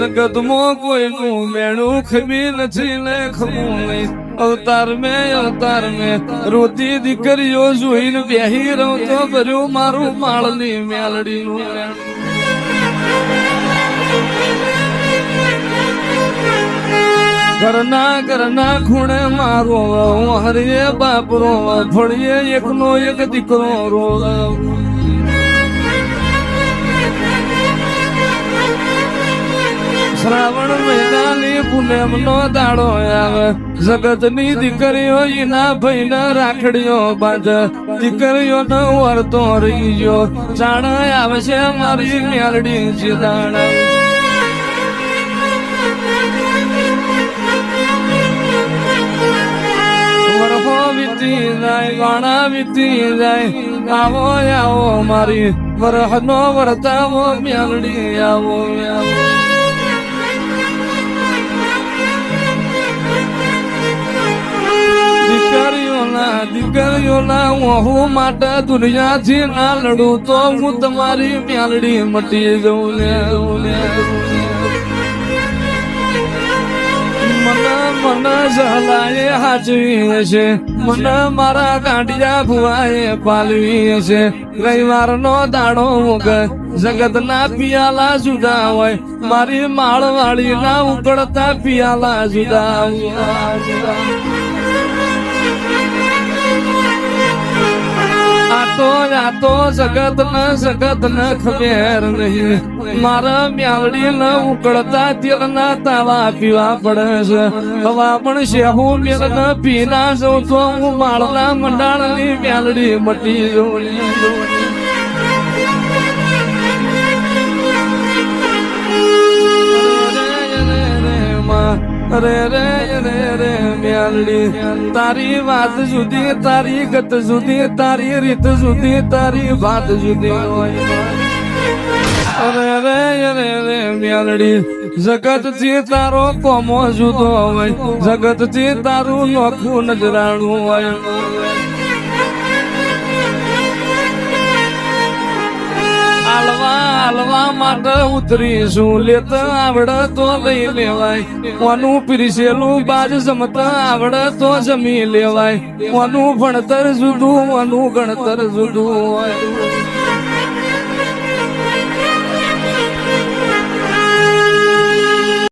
જગતમાં કોઈનું મેણું ખમી નથી ને ખમું નહીં અવતાર મે અવતાર મે રોતી દીકરીઓ જોઈને બેહી રહું તો ભર્યું મારું માળની મેલડીનું મેણું ઘરના ઘરના ખૂણે મારો હરિયે બાપરો ફળીએ એકનો એક દીકરો રો શ્રાવણ મહિનાની પૂનમ નો દાડો આવે. જગતની દીકરીઓ એના ભાઈ રાખડીઓ બાંધ. દીકરીઓ નો વરતો રહી ગયો જાણ આવે છે મારી મેલડી જીદાણ જાય, વાણા વીતી જાય. આવો આવો મારી વરહનો વર્તાવો, મ્યાલડી, આવો આવો માટે દુનિયાથી ના લડું તો હું તમારી મ્યાલડી મટી જઉં લે મને સહલાએ હાચવી હશે મને મારા કાંડિયા ભુવાએ પાલવી હશે રવિવારનો દાડો વગર જગતના પિયાલા જુદા હોય. મારી માળવાળી ના ઉકળતા પિયાલા જુદા તો જગત ને જગત ને ખબેર નહીં. મારા મ્યાવડી ન ઉકળતા તેલ ના તાવા પીવા પડે છે. હવા પણ શેહુ મેલ ને પીના જઉં તો હું માળના મંડાળની મ્યાલડી મટી જઉં. અરે રે રે રે મ્યાલડી તારી વાત જુદી, તારી ગત જુદી, તારી રીત જુદી, તારી વાત જુદી હોય. અરે રે રે રે મ્યાલડી જગતથી તારો કોમો જુદો હોય. જગતથી તારું નોખું નજરાણું હોય. આલવા માટે ઉતરીશું લેતા આવડે તો લઈ લેવાય. કોનું પીરસેલું બાજ જમતા આવડે તો જમી લેવાય. કોનું ભણતર જુદું, કોનું ગણતર જુદું હોય.